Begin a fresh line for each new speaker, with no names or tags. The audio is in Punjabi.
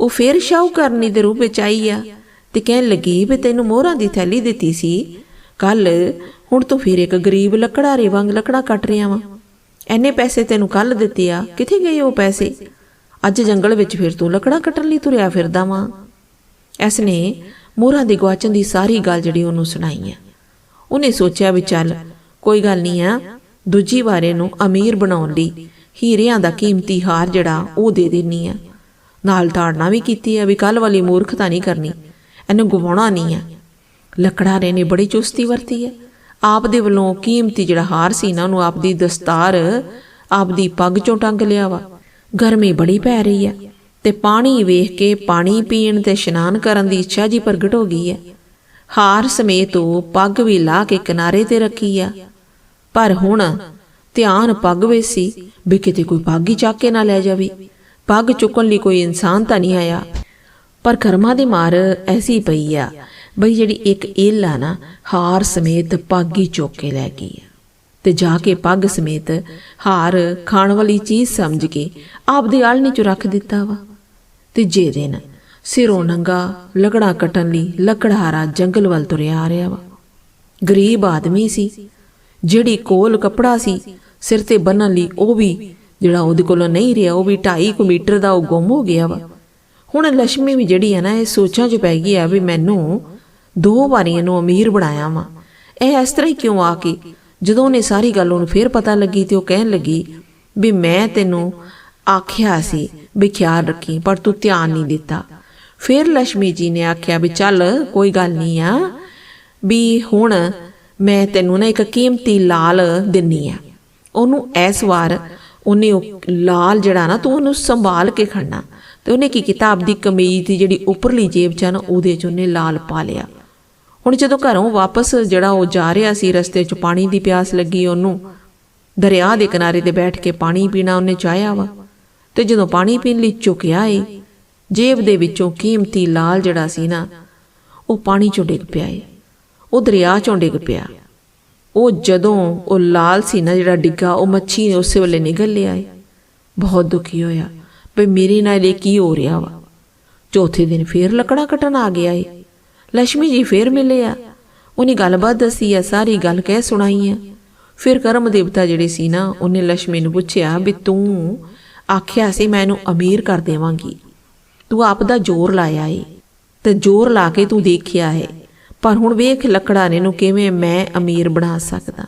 ਉਹ ਫੇਰ ਸ਼ਾਹੂਕਾਰਨੀ ਦੇ ਰੂਪ ਵਿੱਚ ਆਈ ਆ ਤੇ ਕਹਿਣ ਲੱਗੀ ਵੀ ਤੈਨੂੰ ਮੋਹਰਾਂ ਦੀ ਥੈਲੀ ਦਿੱਤੀ ਸੀ। ਕੱਲ ਹੁਣ ਤੂੰ ਫਿਰ ਇੱਕ ਗਰੀਬ ਲੱਕੜਾਰੇ ਵਾਂਗ ਲੱਕੜਾ ਕੱਟ ਰਿਆ ਵਾਂ। ਐਨੇ ਪੈਸੇ ਤੈਨੂੰ ਕੱਲ ਦਿੱਤੇ ਆ, ਕਿੱਥੇ ਗਏ ਉਹ ਪੈਸੇ? ਅੱਜ ਜੰਗਲ ਵਿੱਚ ਫਿਰ ਤੂੰ ਲੱਕੜਾ ਕੱਟਣ ਲਈ ਤੁਰਿਆ ਫਿਰਦਾ ਵਾਂ। ਇਸ ਨੇ ਮੋਹਰਾਂ ਦੇ ਗਵਾਚਣ ਦੀ ਸਾਰੀ ਗੱਲ ਜਿਹੜੀ ਉਹਨੂੰ ਸੁਣਾਈ ਆ। ਉਹਨੇ ਸੋਚਿਆ ਵੀ ਚੱਲ, ਕੋਈ ਗੱਲ ਨਹੀਂ ਆ, ਦੂਜੀ ਵਾਰੇ ਨੂੰ ਅਮੀਰ ਬਣਾਉਣ ਲਈ ਹੀਰਿਆਂ ਦਾ ਕੀਮਤੀ ਹਾਰ ਜਿਹੜਾ ਉਹ ਦੇ ਦੇਣੀ ਆ। ਨਾਲ ਧਾਰਨਾ ਵੀ ਕੀਤੀ ਹੈ ਵੀ ਕੱਲ ਵਾਲੀ ਮੂਰਖਤਾ ਨਹੀਂ ਕਰਨੀ, ਇਹਨੂੰ ਗਵਾਉਣਾ ਨਹੀਂ ਹੈ। ਲੱਕੜਾਰੇ ਨੇ ਬੜੀ ਚੁਸਤੀ ਵਰਤੀ ਹੈ। ਆਪ ਦੇ ਵੱਲੋਂ ਕੀਮਤੀ ਜਿਹੜਾ ਹਾਰ ਸੀ ਨਾ, ਉਹਨੂੰ ਆਪ ਦੀ ਦਸਤਾਰ, ਆਪ ਦੀ ਪੱਗ ਚੋਂ ਟੰਗ ਲਿਆ ਵਾ। ਗਰਮੀ ਬੜੀ ਪੈ ਰਹੀ ਆ ਤੇ ਪਾਣੀ ਵੇਖ ਕੇ ਪਾਣੀ ਪੀਣ ਤੇ ਇਸ਼ਨਾਨ ਕਰਨ ਦੀ ਇੱਛਾ ਜੀ ਪ੍ਰਗਟ ਹੋ ਗਈ ਹੈ। ਹਾਰ ਸਮੇਤ ਉਹ ਪੱਗ ਵੀ ਲਾ ਕੇ ਕਿਨਾਰੇ ਤੇ ਰੱਖੀ ਆ। ਪਰ ਹੁਣ ਧਿਆਨ ਪੱਗ ਵਿੱਚ ਸੀ ਵੀ ਕਿਤੇ ਕੋਈ ਪੱਗ ਹੀ ਚੱਕ ਕੇ ਨਾ ਲੈ ਜਾਵੇ। ਪੱਗ ਚੁੱਕਣ ਲਈ ਕੋਈ ਇਨਸਾਨ ਤਾਂ ਨਹੀਂ ਆਇਆ। ਪਰ ਕਰਮਾਂ ਦੀ ਮਾਰ ਐਸੀ ਪਈ ਆ ਬਈ ਜਿਹੜੀ ਇੱਕ ਇੱਲ ਆ ਨਾ, ਹਾਰ ਸਮੇਤ ਪੱਗ ਹੀ ਚੁੱਕ ਕੇ ਲੈ ਗਈ ਆ। ਤੇ ਜਾ ਕੇ ਪੱਗ ਸਮੇਤ ਹਾਰ ਖਾਣ ਵਾਲੀ ਚੀਜ਼ ਸਮਝ ਕੇ ਆਪਦੇ ਆਲਣੇ ਚ ਰੱਖ ਦਿੱਤਾ ਵਾ। ਤੀਜੇ ਦਿਨ ਸਿਰੋਂ ਨੰਗਾ ਲਕੜਾ ਕੱਟਣ ਲਈ ਲਕੜਹਾਰਾ ਜੰਗਲ ਵੱਲ ਤੁਰਿਆ ਆ ਰਿਹਾ ਵਾ। ਗਰੀਬ ਆਦਮੀ ਸੀ, ਜਿਹੜੀ ਕੋਲ ਕਪੜਾ ਸੀ, ਸਿਰ ਤੇ ਬੰਨਣ ਲਈ ਉਹ ਵੀ ਜਿਹੜਾ ਉਹਦੇ ਕੋਲੋਂ ਨਹੀਂ ਰਿਹਾ, ਉਹ ਵੀ 2.5 ਮੀਟਰ ਦਾ ਉਹ ਗੁੰਮ ਹੋ ਗਿਆ ਵਾ। ਹੁਣ ਲక్ష్ਮੀ ਵੀ ਜਿਹੜੀ ਹੈ ਨਾ, ਇਹ ਸੋਚਾਂ 'ਚ ਪੈ ਗਈ ਆ ਵੀ ਮੈਨੂੰ ਦੋ ਵਾਰੀ ਇਹਨੂੰ ਅਮੀਰ ਬਣਾਇਆ ਵਾ। ਇਹ ਇਸ ਤਰ੍ਹਾਂ ਹੀ ਕਿਉਂ ਆ ਕੇ ਜਦੋਂ ਉਹਨੇ ਸਾਰੀ ਗੱਲ ਉਹਨੂੰ ਫੇਰ ਪਤਾ ਲੱਗੀ ਤੇ ਉਹ ਕਹਿਣ ਲੱਗੀ ਵੀ ਮੈਂ ਤੈਨੂੰ ਆਖਿਆ ਸੀ ਵੀ ਖਿਆਲ ਰੱਖੀ, ਪਰ ਤੂੰ ਧਿਆਨ ਨਹੀਂ ਦਿੱਤਾ। ਫਿਰ ਲక్ష్ਮੀ ਜੀ ਨੇ ਆਖਿਆ ਵੀ ਚੱਲ, ਕੋਈ ਗੱਲ ਨਹੀਂ ਆ, ਵੀ ਹੁਣ ਮੈਂ ਤੈਨੂੰ ਨਾ ਇੱਕ ਕੀਮਤੀ ਲਾਲ ਦਿੰਨੀ ਆ। ਉਹਨੂੰ ਇਸ ਵਾਰ ਉਹਨੇ ਉਹ ਲਾਲ ਜਿਹੜਾ ਨਾ, ਤੂੰ ਉਹਨੂੰ ਸੰਭਾਲ ਕੇ ਖੜਨਾ। ਤੇ ਉਹਨੇ ਕੀ ਕੀਤਾ? ਆਪਦੀ ਕਮੀਜ਼ ਦੀ ਜਿਹੜੀ ਉੱਪਰਲੀ ਜੇਬ ਚ ਆ ਨਾ, ਉਹਦੇ ਚ ਉਹਨੇ ਲਾਲ ਪਾ ਲਿਆ। ਹੁਣ ਜਦੋਂ ਘਰੋਂ ਵਾਪਸ ਜਿਹੜਾ ਉਹ ਜਾ ਰਿਹਾ ਸੀ, ਰਸਤੇ 'ਚ ਪਾਣੀ ਦੀ ਪਿਆਸ ਲੱਗੀ ਉਹਨੂੰ, ਦਰਿਆ ਦੇ ਕਿਨਾਰੇ ਤੇ ਬੈਠ ਕੇ ਪਾਣੀ ਪੀਣਾ ਉਹਨੇ ਚਾਹਿਆ ਵਾ। ਤੇ ਜਦੋਂ ਪਾਣੀ ਪੀਣ ਲਈ ਝੁਕਿਆ ਏ, ਜੇਬ ਦੇ ਵਿੱਚੋਂ ਕੀਮਤੀ ਲਾਲ ਜਿਹੜਾ ਸੀ ਨਾ, ਉਹ ਪਾਣੀ 'ਚੋਂ ਡਿੱਗ ਪਿਆ ਏ। ਉਹ ਦਰਿਆ 'ਚੋਂ ਡਿੱਗ ਪਿਆ। ਉਹ ਜਦੋਂ ਉਹ ਲਾਲ ਸੀ ਨਾ ਜਿਹੜਾ ਡਿੱਗਾ, ਉਹ ਮੱਛੀ ਨੇ ਉਸੇ ਵੇਲੇ ਨਿਗਲ ਲਿਆ ਏ। ਬਹੁਤ ਦੁਖੀ ਹੋਇਆ। ਵੀ ਮੇਰੇ ਨਾਲ ਇਹ ਕੀ ਹੋ ਰਿਹਾ ਵਾ? ਚੌਥੇ ਦਿਨ ਫੇਰ ਲੱਕੜਾ ਕਟਣ ਆ ਗਿਆ ਏ। ਲక్ష్ਮੀ ਜੀ ਫੇਰ ਮਿਲੇ ਆ ਉਹਨੇ ਗੱਲਬਾਤ ਦੱਸੀ ਆ, ਸਾਰੀ ਗੱਲ ਕਹਿ ਸੁਣਾਈ ਆ। ਫਿਰ ਕਰਮ ਦੇਵਤਾ ਜਿਹੜੇ ਸੀ ਨਾ, ਉਹਨੇ ਲక్ష్ਮੀ ਨੂੰ ਪੁੱਛਿਆ ਵੀ ਤੂੰ ਆਖਿਆ ਸੀ ਮੈਂ ਇਹਨੂੰ ਅਮੀਰ ਕਰ ਦੇਵਾਂਗੀ। ਤੂੰ ਆਪ ਦਾ ਜ਼ੋਰ ਲਾਇਆ ਏ। ਤੇ ਜ਼ੋਰ ਲਾ ਕੇ ਤੂੰ ਦੇਖਿਆ ਹੈ ਪਰ ਹੁਣ ਵੇਖ ਲੱਕੜਾ ਨੇ ਨੂੰ ਕਿਵੇਂ ਮੈਂ ਅਮੀਰ ਬਣਾ ਸਕਦਾ।